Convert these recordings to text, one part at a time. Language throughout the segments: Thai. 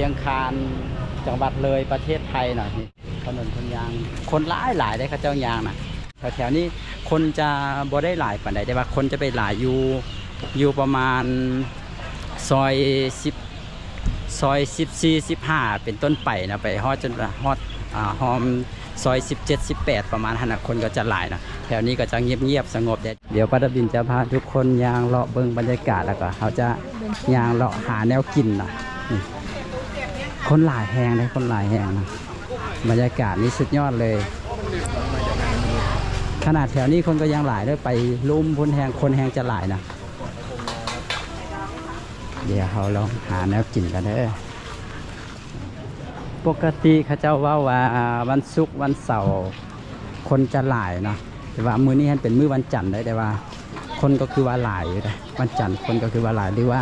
ชียงคานจังหวัดเลยประเทศไทยหน่อยนี่ถนนคนยาง คนหลายหลายได้ข้าเจ้ายางนะแถวๆนี้คนจะบ่ได้หลายปานใดแต่ว่าคนจะไปหลายอยู่อยู่ประมาณซอยสิบซอยสิบสี่สิบห้าเป็นต้นไปนะไปฮอดจนฮอดอ่าฮอมซอย 17 18 ประมาณหันคนก็จะหลายนะแถวนี้ก็จะเงียบๆสงบเดี๋ยวเดี๋ยวป้าดบินจะพาทุกคนยางเลาะเบิ่งบรรยากาศแล้วก็เขาจะยางเลาะหาแนวกินนะ คนหลายแหงเลยคนหลายแหงนะบรรยากาศนี่สุดยอดเลย ขนาดแถวนี้คนก็ยังหลายเลยไปลุ่มพ้นแหงคนแหงจะหลายนะเดี๋ยวเขาลองหาแนวกินกันเด้อปกติเขาเจ้าว่าว่าวันศุกร์วันเสาร์คนจะหลายนะแต่ว่ามื้อนี้เป็นมื้อวันจันทร์เลยแต่ว่า คนก็คือว่าหลายวันจันทร์คนก็คือว่าหลายหรือว่า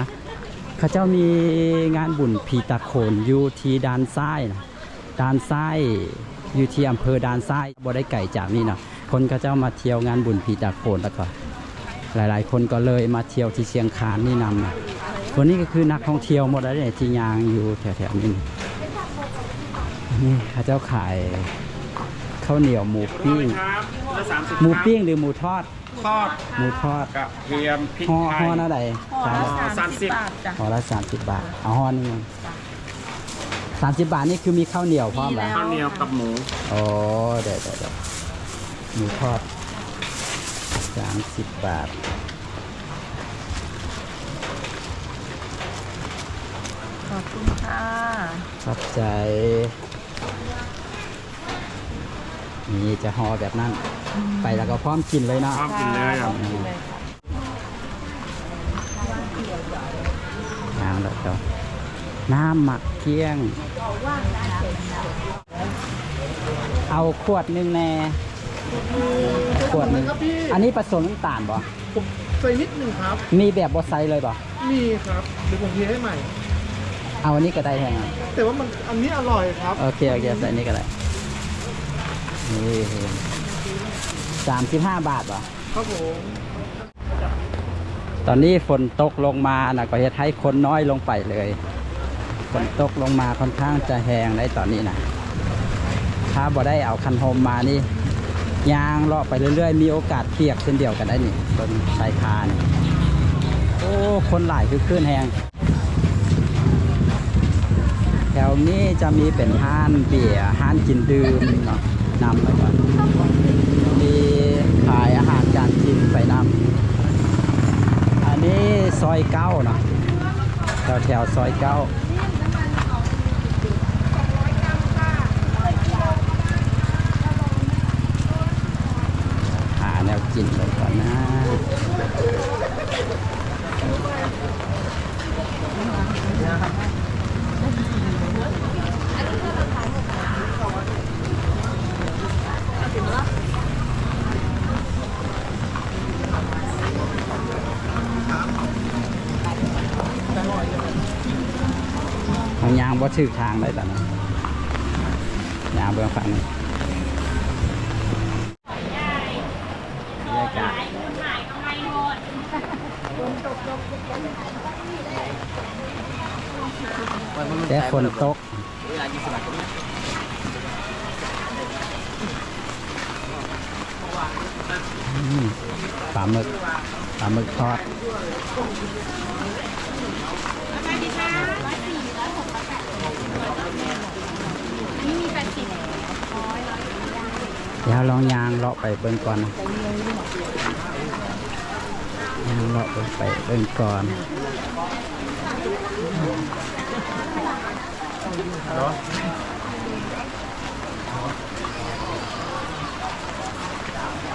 ข้าเจ้ามีงานบุญพีตาโขนอยู่ที่ด้านซ้ายนะด้านซ้ายอยู่ที่อำเภอด้านซ้ายบ่ได้ไก่จากนี่นะคนเขาเจ้ามาเที่ยวงานบุญพีตาโขนแล้วก็หลาย ๆ คนก็เลยมาเที่ยวที่เชียงคานนี่นำนะคนนี้ก็คือนักท่องเที่ยวหมดแล้วเนี่ยที่ยางอยู่แถวๆนี้นี่เขาเจ้าขายข้าวเหนียวหมูปิ้งหมูปิ้งหรือหมูทอด ทอดหมูทอดกับเทียมพริกห่อไทห่อยหน้าใดห่อขายละอ๋อสามสิบบาทจ้ะ ห่อละสามสิบบาท เอาห่อหนึงสามสิบบาทนี่คือมีข้าวเหนียวพร้อมมีแล้ แล้วข้าวเหนียวกับหมูโอ้เดี๋ยวเดี๋ยวเดี๋ยวหมูทอดสามสิบบาท ขอบคุณค่ะ ขอบใจ นี่จะห่อแบบนั้น ไปแล้วก็พร้อมกินเลยเนาะพร้อมกินเลยครับกินเลยค่ะน้ำแล้วก็น้ำหมักเที่ยง เอาขวดหนึงแน่ขวดหนึงอันนี้ผสมน้ำตาลบ่ผมใส่นิดหนึ่งครับ มีแบบบดไซเลยบ่มีครับเดี๋ยวผมเทให้ใหม่ เอาอันนี้ก็ได้แทนอะแต่ว่ามันอันนี้อร่อยครับ โอเคโอเคใส่อันนี้ก็ได้ นี่สามสิบห้าบาทบ่ครับผมตอนนี้ฝนตกลงมานะก็จะให้คนน้อยลงไปเลยฝนตกลงมาค่อนข้างจะแห้งได้ตอนนี้นะถ้าบ่ได้เอาคันโฮมมานี่ยางเลาะไปเรื่อยๆ มีโอกาสเปียกเช่นเดียวกันได้นี่บนชายคานี่โอ้คนหลายคือคลื่นแหงแถวนี้จะมีเป็นห้านเบียร์ห้านกินดื่มเนาะ นำไปก่อนมีขายอาหารการกินไปนำอันนี้ซอยเก้าเนาะแถวแถวๆซอยเก้าหาแนวกินเลยก่อนนะ ทางยางบ่ถือทางได้แต่นะยางเบื้องฝั่งนี้บรรยากาศแต่ฝนตกปลาหมึกปลาหมึกทอดสวัสดีค่ะ เดี๋ยวลองยางเลาะไปเบิ่งก่อนนะยางเลาะไปเบิ่งก่อน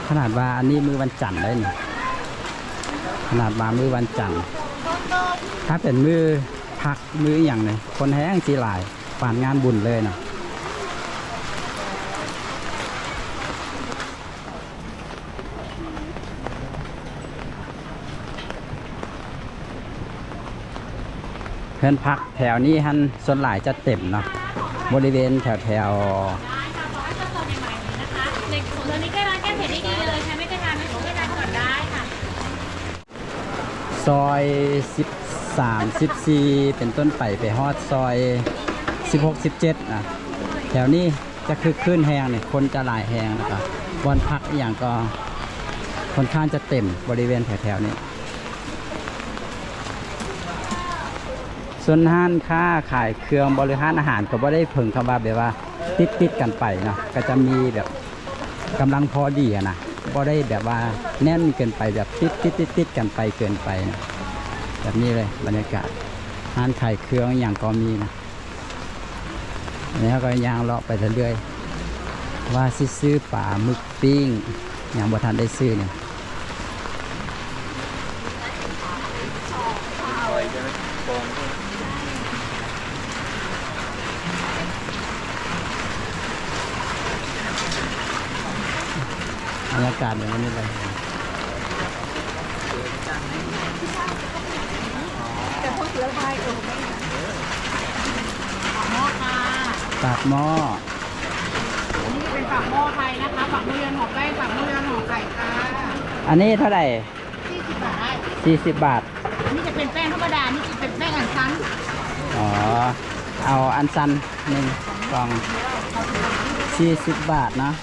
ขนาดว่าอันนี้มือวันจันทร์ได้นี่ขนาดว่ามือวันจันทร์ถ้าเป็นมือ พักมืออย่างเลยคนแห้งสีหลายป่านงานบุญเลยเนาะเพื่อนพักแถวนี้ฮันส่วนหลายจะเต็มเนาะบริเวณแถวแถวเด็กของตัวนี้ก็ร้านแก้เผ็ดได้ดีเลยใครไม่เคยทานไม่เคยทานก่อนได้ค่ะซอย13 14เป็นต้นไปไปฮอดซอย 16 17นะแถวนี้จะคือขึ้นแหงเนี่ยคนจะหลายแหงนะครับวันพักอย่างก็ค่อนข้างจะเต็มบริเวณแถวๆนี้ ส่วนห้านค้าขายเครื่องบริหารอาหารก็บ่ได้เพิ่งคำว่าแบบว่า ติดติดกันไปเนาะก็จะมีแบบกำลังพอดีอะนะบ่ได้แบบว่าแน่นเกินไปแบบติดติดติดติดกันไปเกินไปนะ แบบนี้เลยบรรยากาศห้านขายเครื่องอย่างก็มีนะอันนี้ก็ยางเลาะไปเรื่อยว่าสิซื้อป่ามึกปิ้งอย่างบ่ทันได้ซื้อเนี่ยบรรยากาศอย่างนี้เลย หม้อค่ะปากหม้ออันนี้เป็นปากหม้อไทยนะคะปากหม้อเรือนหอแป้งปากหม้อเรือนหอไก่ค่ะอันนี้เท่าไหร่40บาท40บาท อันนี้จะเป็นแป้งธรรมดา นี่จะเป็นแป้งอันชันอ๋อ เอาอันซันหนึ่งกล่อง40บาทเนาะ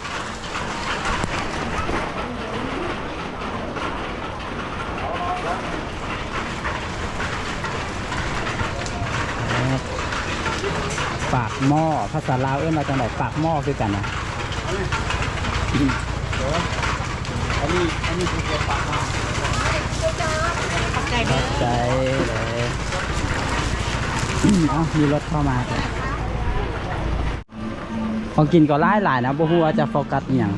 หม้อภาษาลาวเอื้อนมาจังไหนปากหม้อคือกันนะไก่เด้อใจเลยเอ้ามีรถเข้ามาของกินก็หลายหลายๆนะบ่ฮู้ว่าจะโฟกัสอย่าง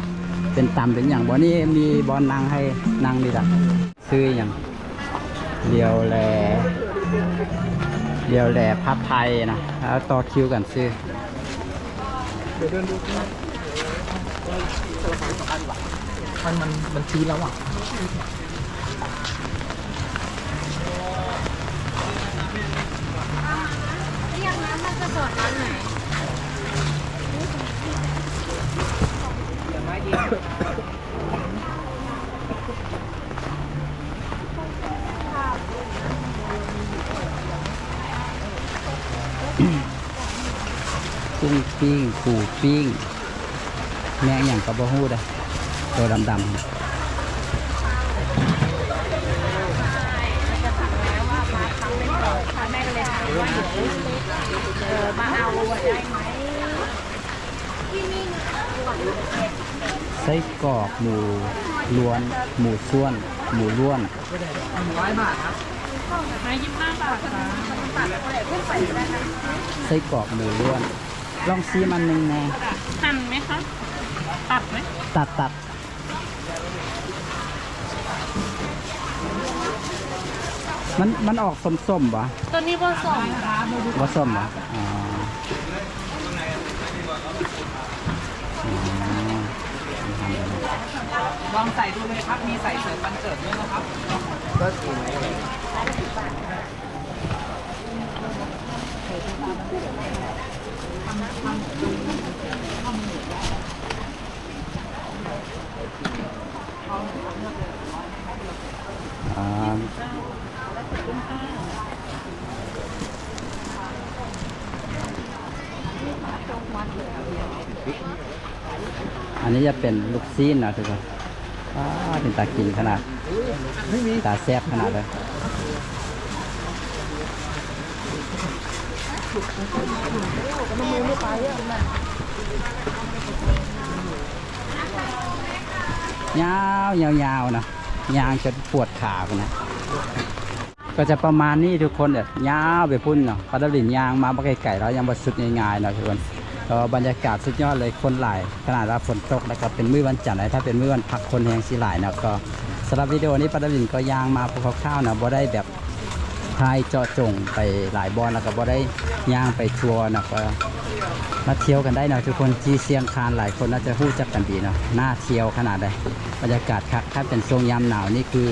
เป็นตำเป็นอย่างบ่นี่มีบอลนั่งให้นั่งนี่ละซื้ออย่างเดียวแล เดียวแลพับไทยนะแล้วต่อคิวกันซื้อมันมันมันชื้นแล้วอะเรียกน้ำมันจะสดร้านไหน ปูปิ้ง แม่งอย่างกับบ่ฮู้ด้อตัวดำๆแม่ก็เลยถามว่าเอาเอาได้ไหมไส้กรอกหมูล้วน หมูส่วน หมูล้วนมายี่สิบห้าบาทค่ะไส้กรอกหมูล้วน ลองซีมันหนึ่งแน่หั่นไหมคะ ตัดไหม ตัดตัดมันมันออกส้มๆปะตัวนี้ผสมค่ะว่าส้มปะอ๋ออ๋อทำไปเลยลองใส่ดูเลยครับ มีใส่เสริมบันเจิดด้วยนะครับอ่า อันนี้จะเป็นลูกซีนนะทุกคนเป็นตากินขนาด ตาแซ่บขนาดเลย ยาวยาวยาวๆนะยางจนปวดขาไปนะก็จะประมาณนี้ทุกคนแบบยยาวไปพุ่นเนาะพัดลินยางมาบ่ไกลๆแล้วยังบ่สุดง่ายๆเนาะทุกคนก็บรรยากาศสุดยอดเลยคนหลายขนาดว่าฝนตกแล้วก็เป็นมื้อวันจันทร์ถ้าเป็นมื้อวันพักคนแหงสิหลายเนาะก็สำหรับวิดีโอนี้พัดลินก็ยางมาพวกคร่าวๆเนาะบ่ได้แบบ ทายเจาะจงไปหลายบอลแล้วก็บ่ได้ย่างไปทัวร์นะก็มาเที่ยวกันได้นะทุกคนที่เชียงคานหลายคนน่าจะรู้จักกันดีเนาะน่าเที่ยวขนาดใดบรรยากาศคักถ้าเป็นช่วงยามหนาวนี่คือ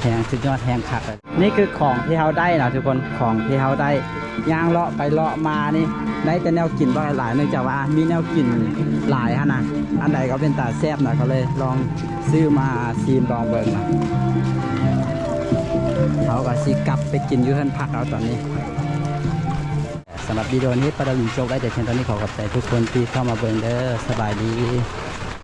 แหงสุดยอดแหงคักเลยนี่คือของที่เขาได้นะทุกคนของที่เขาได้ย่างเลาะไปเลาะมานี่ได้แต่แนวกินว่หลายเนื่องจากว่ามีแนวกินหลายฮะนะอันใดก็เป็นตาแซ่บนะเขาเลยลองซื้อมาซีมลองเบิ่งนะ เขาก็สิกลับไปกินยูเทินพักเอาตอนนี้สำหรับวิดีโอนี้ประดาวินโจกได้แต่เพียงตอนนี้ขอขอบใจทุกคนที่เข้ามาเบิ่งเด้อสบายดี